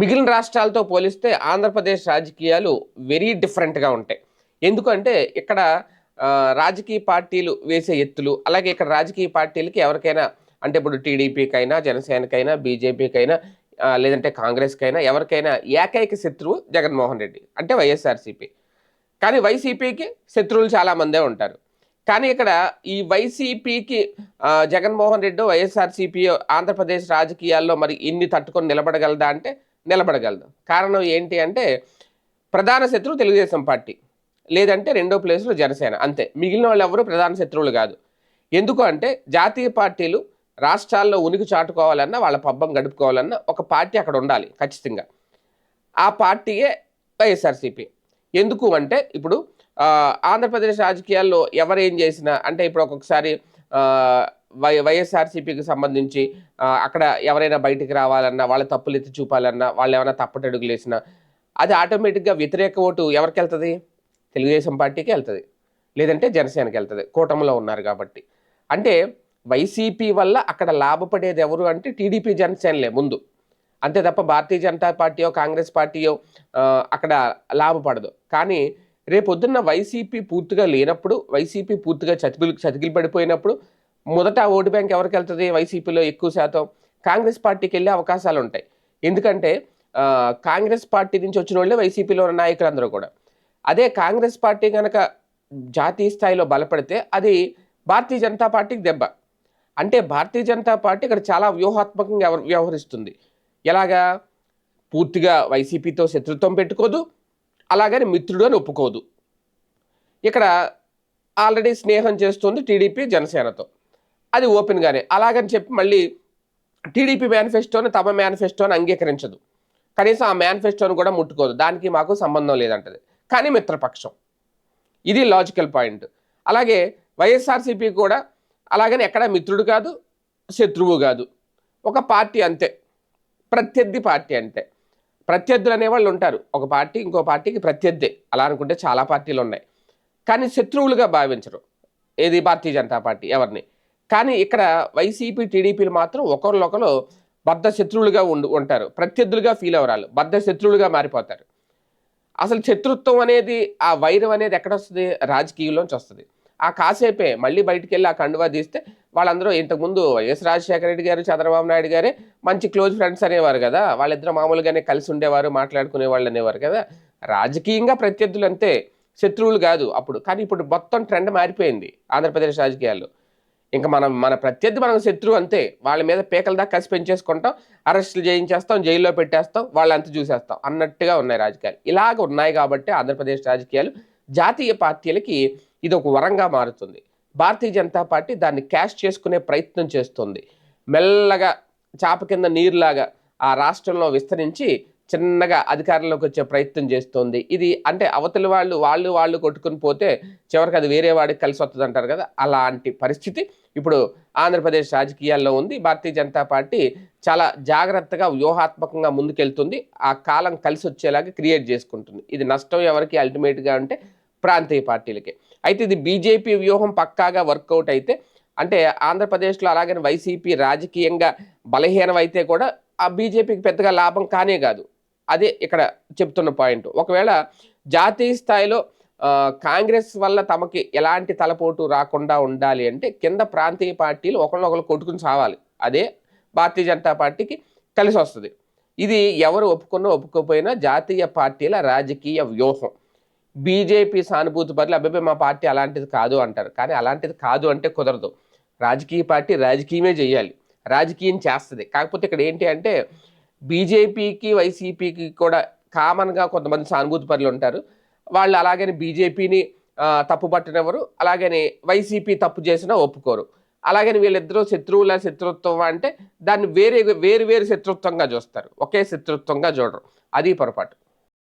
మిగిలిన రాష్ట్రాలతో పోలిస్తే ఆంధ్రప్రదేశ్ రాజకీయాలు వెరీ డిఫరెంట్గా ఉంటాయి. ఎందుకంటే ఇక్కడ రాజకీయ పార్టీలు వేసే ఎత్తులు అలాగే ఇక్కడ రాజకీయ పార్టీలకి ఎవరికైనా అంటే ఇప్పుడు టీడీపీకైనా జనసేనకైనా బీజేపీకైనా లేదంటే కాంగ్రెస్కైనా ఎవరికైనా ఏకైక శత్రువు జగన్మోహన్ రెడ్డి అంటే వైఎస్ఆర్సీపీ. కానీ వైసీపీకి శత్రువులు చాలామందే ఉంటారు. కానీ ఇక్కడ ఈ వైసీపీకి జగన్మోహన్ రెడ్డి వైఎస్ఆర్సీపీ ఆంధ్రప్రదేశ్ రాజకీయాల్లో మరి ఇన్ని తట్టుకొని నిలబడగలదా అంటే నిలబడగలదు. కారణం ఏంటి అంటే ప్రధాన శత్రువు తెలుగుదేశం పార్టీ. లేదంటే రెండో ప్లేస్లో జనసేన. అంతే. మిగిలిన వాళ్ళు ఎవరు? ప్రధాన శత్రువులు కాదు. ఎందుకు అంటే జాతీయ పార్టీలు రాష్ట్రాల్లో ఉనికి చాటుకోవాలన్నా వాళ్ళ పబ్బం గడుపుకోవాలన్నా ఒక పార్టీ అక్కడ ఉండాలి ఖచ్చితంగా. ఆ పార్టీయే వైఎస్ఆర్సీపీ. ఎందుకు అంటే ఇప్పుడు ఆంధ్రప్రదేశ్ రాజకీయాల్లో ఎవరేం చేసినా అంటే ఇప్పుడు ఒక్కొక్కసారి వై వైఎస్ఆర్సీపీకి సంబంధించి అక్కడ ఎవరైనా బయటికి రావాలన్నా వాళ్ళ తప్పులు ఎత్తి చూపాలన్నా వాళ్ళు ఏమైనా తప్పటడుగులు వేసినా అది ఆటోమేటిక్గా వ్యతిరేక ఓటు ఎవరికి వెళ్తుంది తెలుగుదేశం పార్టీకి వెళ్తుంది లేదంటే జనసేనకి వెళ్తుంది కూటమిలో ఉన్నారు కాబట్టి. అంటే వైసీపీ వల్ల అక్కడ లాభపడేది ఎవరు అంటే టీడీపీ జనసేనలే ముందు. అంతే తప్ప భారతీయ జనతా పార్టీయో కాంగ్రెస్ పార్టీయో అక్కడ లాభపడదు. కానీ రేపొద్దున్న వైసీపీ పూర్తిగా లేనప్పుడు వైసీపీ పూర్తిగా చతికిలు చతికిలు పడిపోయినప్పుడు మొదట ఓటు బ్యాంక్ ఎవరికి వెళ్తుంది? వైసీపీలో ఎక్కువ శాతం కాంగ్రెస్ పార్టీకి వెళ్ళే అవకాశాలు ఉంటాయి. ఎందుకంటే కాంగ్రెస్ పార్టీ నుంచి వచ్చిన వాళ్ళే వైసీపీలో ఉన్న నాయకులందరూ కూడా. అదే కాంగ్రెస్ పార్టీ కనుక జాతీయ స్థాయిలో బలపడితే అది భారతీయ జనతా పార్టీకి దెబ్బ. అంటే భారతీయ జనతా పార్టీ ఇక్కడ చాలా వ్యూహాత్మకంగా వ్యవహరిస్తుంది. ఎలాగా? పూర్తిగా వైసీపీతో శత్రుత్వం పెట్టుకోదు. అలాగని మిత్రుడు అని ఒప్పుకోదు. ఇక్కడ ఆల్రెడీ స్నేహం చేస్తుంది టీడీపీ జనసేనతో. అది ఓపెన్గానే అలాగని చెప్పి మళ్ళీ టీడీపీ మేనిఫెస్టోని తమ మేనిఫెస్టోని అంగీకరించదు. కనీసం ఆ మేనిఫెస్టోని కూడా ముట్టుకోదు. దానికి మాకు సంబంధం లేదంటది. కానీ మిత్రపక్షం. ఇది లాజికల్ పాయింట్ అలాగే వైఎస్ఆర్సీపీ కూడా అలాగని ఎక్కడ మిత్రుడు కాదు శత్రువు కాదు. ఒక పార్టీ అంతే. ప్రత్యర్థి పార్టీ అంతే. ప్రత్యర్థులు అనేవాళ్ళు ఉంటారు. ఒక పార్టీ ఇంకో పార్టీకి ప్రత్యర్థి. అలా అనుకుంటే చాలా పార్టీలు ఉన్నాయి. కానీ శత్రువులుగా భావించరు. ఏది? భారతీయ జనతా పార్టీ. ఎవరిని? కానీ ఇక్కడ వైసీపీ టీడీపీలు మాత్రం ఒకరినొకరు బద్ధ శత్రువులుగా ఉండు ఉంటారు. ప్రత్యర్థులుగా ఫీల్ అవరాలు బద్ధ శత్రువులుగా మారిపోతారు. అసలు శత్రుత్వం అనేది ఆ వైరం అనేది ఎక్కడ వస్తుంది రాజకీయంలోంచి వస్తుంది. ఆ కాసేపే మళ్ళీ బయటికి వెళ్ళి ఆ కండువా తీస్తే వాళ్ళందరూ ఇంతకుముందు వైఎస్ రాజశేఖర రెడ్డి గారు చంద్రబాబు నాయుడు గారే మంచి క్లోజ్ ఫ్రెండ్స్ అనేవారు కదా. వాళ్ళిద్దరు మామూలుగానే కలిసి ఉండేవారు మాట్లాడుకునే వాళ్ళు అనేవారు కదా. రాజకీయంగా ప్రత్యర్థులు అంతే శత్రువులు కాదు అప్పుడు. కానీ ఇప్పుడు మొత్తం ట్రెండ్ మారిపోయింది ఆంధ్రప్రదేశ్ రాజకీయాల్లో. ఇంకా మనం మన ప్రత్యర్థి మనం శత్రువు అంతే. వాళ్ళ మీద పీకల దాకా కసి పెంచేసుకుంటాం అరెస్టులు చేయించేస్తాం జైల్లో పెట్టేస్తాం వాళ్ళంతా చూసేస్తాం. అన్నట్టుగా ఉన్నాయి రాజకీయాలు. ఇలాగ ఉన్నాయి కాబట్టి ఆంధ్రప్రదేశ్ రాజకీయాలు జాతీయ పార్టీలకి ఇది ఒక వరంగా మారుతుంది. భారతీయ జనతా పార్టీ దాన్ని క్యాష్ చేసుకునే ప్రయత్నం చేస్తుంది. మెల్లగా చాప కింద నీరులాగా ఆ రాష్ట్రంలో విస్తరించి చిన్నగా అధికారంలోకి వచ్చే ప్రయత్నం చేస్తుంది. ఇది అంటే అవతలి వాళ్ళు వాళ్ళు వాళ్ళు కొట్టుకుని పోతే చివరికి అది వేరే వాడికి కలిసి వస్తుంది అంటారు కదా? అలాంటి పరిస్థితి ఇప్పుడు ఆంధ్రప్రదేశ్ రాజకీయాల్లో ఉంది. భారతీయ జనతా పార్టీ చాలా జాగ్రత్తగా వ్యూహాత్మకంగా ముందుకెళ్తుంది. ఆ కాలం కలిసి వచ్చేలాగా క్రియేట్ చేసుకుంటుంది. ఇది నష్టం ఎవరికి? అల్టిమేట్గా అంటే ప్రాంతీయ పార్టీలకి. అయితే ఇది బీజేపీ వ్యూహం పక్కాగా వర్కౌట్ అయితే అంటే ఆంధ్రప్రదేశ్లో అలాగని వైసీపీ రాజకీయంగా బలహీనం అయితే కూడా ఆ బీజేపీకి పెద్దగా లాభం కానే కాదు. అదే ఇక్కడ చెప్తున్న పాయింట్. ఒకవేళ జాతీయ స్థాయిలో కాంగ్రెస్ వల్ల తమకి ఎలాంటి తలపోటు రాకుండా ఉండాలి అంటే కింద ప్రాంతీయ పార్టీలు ఒకళ్ళొకళ్ళు కొట్టుకుని సావాలి. అదే భారతీయ జనతా పార్టీకి కలిసి వస్తుంది. ఇది ఎవరు ఒప్పుకున్నా ఒప్పుకోకపోయినా జాతీయ పార్టీల రాజకీయ వ్యూహం. బీజేపీ సానుభూతి బదులు అబ్బాయి మా పార్టీ అలాంటిది కాదు అంటారు. కానీ అలాంటిది కాదు అంటే కుదరదు. రాజకీయ పార్టీ రాజకీయమే చేయాలి. రాజకీయం చేస్తుంది. కాకపోతే ఇక్కడ ఏంటి అంటే బీజేపీకి వైసీపీకి కూడా కామన్గా కొంతమంది సానుభూతి పరులు ఉంటారు. వాళ్ళు అలాగని బీజేపీని తప్పు పట్టనివ్వరు అలాగని వైసీపీ తప్పు చేసినా ఒప్పుకోరు. అలాగని వీళ్ళిద్దరూ శత్రువుల శత్రుత్వం అంటే దాన్ని వేరే వేరు వేరు శత్రుత్వంగా చూస్తారు. ఒకే శత్రుత్వంగా చూడరు. అది పొరపాటు.